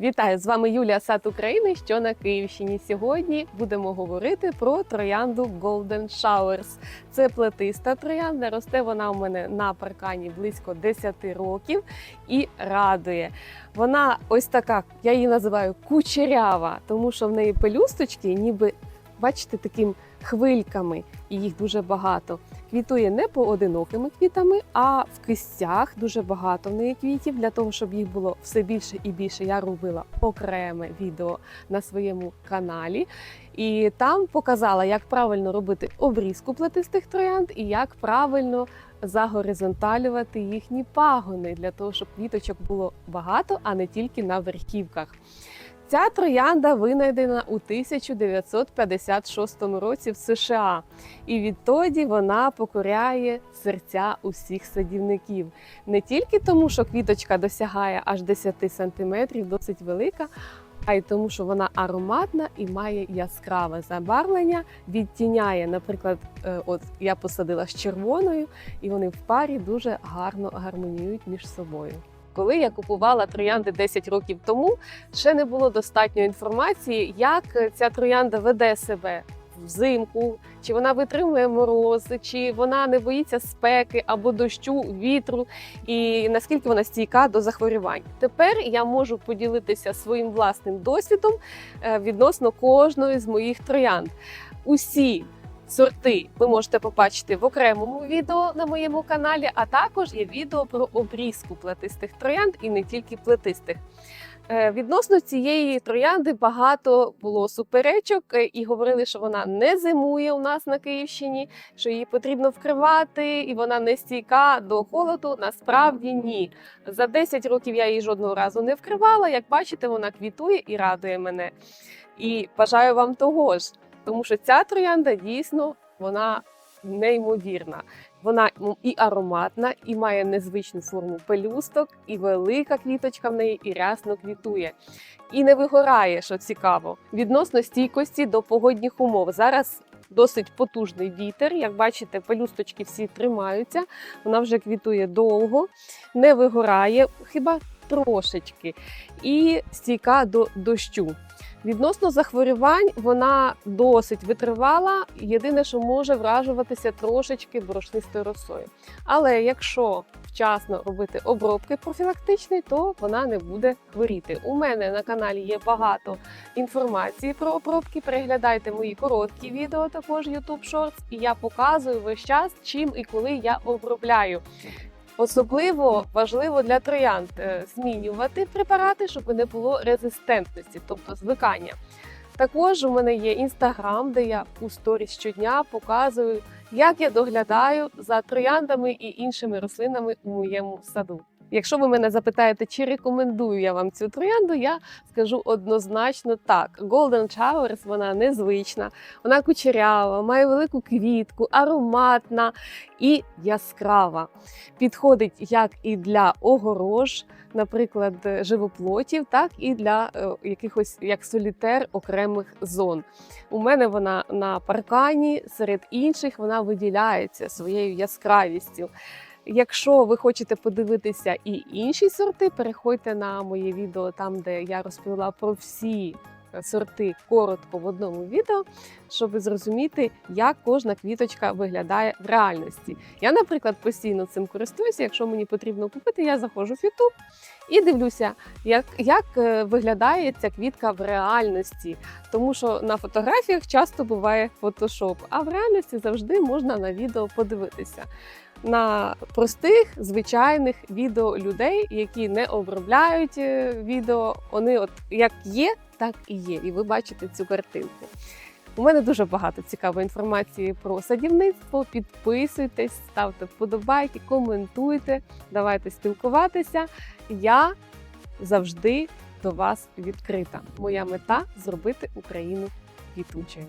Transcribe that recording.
Вітаю з вами Юлія Сад України, що на Київщині. Сьогодні будемо говорити про троянду Golden Showers. Це плетиста троянда. Росте вона у мене на паркані близько 10 років і радує. Вона ось така, я її називаю кучерява, тому що в неї пелюсточки, ніби бачите, таким хвильками, і їх дуже багато. Квітує не поодинокими квітами, а в кистях дуже багато в неї квітів. Для того, щоб їх було все більше і більше, я робила окреме відео на своєму каналі. І там показала, як правильно робити обрізку плетистих троянд і як правильно загоризонталювати їхні пагони для того, щоб квіточок було багато, а не тільки на верхівках. Ця троянда винайдена у 1956 році в США, і відтоді вона покоряє серця усіх садівників. Не тільки тому, що квіточка досягає аж 10 сантиметрів, досить велика, а й тому, що вона ароматна і має яскраве забарвлення, відтіняє, наприклад, е, от я посадила з червоною, і вони в парі дуже гарно гармоніюють між собою. Коли я купувала троянди 10 років тому, ще не було достатньо інформації, як ця троянда веде себе взимку, чи вона витримує морози, чи вона не боїться спеки або дощу, вітру, і наскільки вона стійка до захворювань. Тепер я можу поділитися своїм власним досвідом е, відносно кожної з моїх троянд. Усі сорти ви можете побачити в окремому відео на моєму каналі, а також є відео про обрізку плетистих троянд і не тільки плетистих. Е, Відносно цієї троянди багато було суперечок е, і говорили, що вона не зимує у нас на Київщині, що її потрібно вкривати, і вона не стійка до холоду. Насправді ні. За 10 років я її жодного разу не вкривала. Як бачите, вона квітує і радує мене. І бажаю вам того ж, тому що ця троянда дійсно вона неймовірна. Вона і ароматна, і має незвичну форму пелюсток, і велика квіточка в неї, і рясно квітує. І не вигорає, що цікаво. Відносно стійкості до погодних умов. Зараз досить потужний вітер. Як бачите, пелюсточки всі тримаються. Вона вже квітує довго, не вигорає, хіба трошечки, і стійка до дощу. Відносно захворювань, вона досить витривала. Єдине, що може вражуватися трошечки борошнистою росою. Але якщо вчасно робити обробки профілактичні, то вона не буде хворіти. У мене на каналі є багато інформації про обробки. Переглядайте мої короткі відео, також YouTube Shorts, і я показую весь час, чим і коли я обробляю. Особливо важливо для троянд е, змінювати препарати, щоб не було резистентності, тобто звикання. Також у мене є інстаграм, де я у сторіс щодня показую, як я доглядаю за трояндами і іншими рослинами у моєму саду. Якщо ви мене запитаєте, чи рекомендую я вам цю троянду, я скажу однозначно так. Golden Showers, вона незвична, вона кучерява, має велику квітку, ароматна і яскрава. Підходить як і для огорож, наприклад, живоплотів, так і для е, якихось як солітер окремих зон. У мене вона на паркані, серед інших вона виділяється своєю яскравістю. Якщо ви хочете подивитися і інші сорти, переходьте на моє відео там, де я розповіла про всі сорти коротко в одному відео, щоб зрозуміти, як кожна квіточка виглядає в реальності. Я, наприклад, постійно цим користуюся. Якщо мені потрібно купити, я заходжу в YouTube і дивлюся, як, як е, виглядає ця квітка в реальності. Тому що на фотографіях часто буває фотошоп, а в реальності завжди можна на відео подивитися. На простих звичайних відео людей, які не обробляють е, відео, вони от як є, так і є. І ви бачите цю картинку. У мене дуже багато цікавої інформації про садівництво. Підписуйтесь, ставте вподобайки, коментуйте, давайте спілкуватися. Я завжди до вас відкрита. Моя мета зробити Україну квітучою.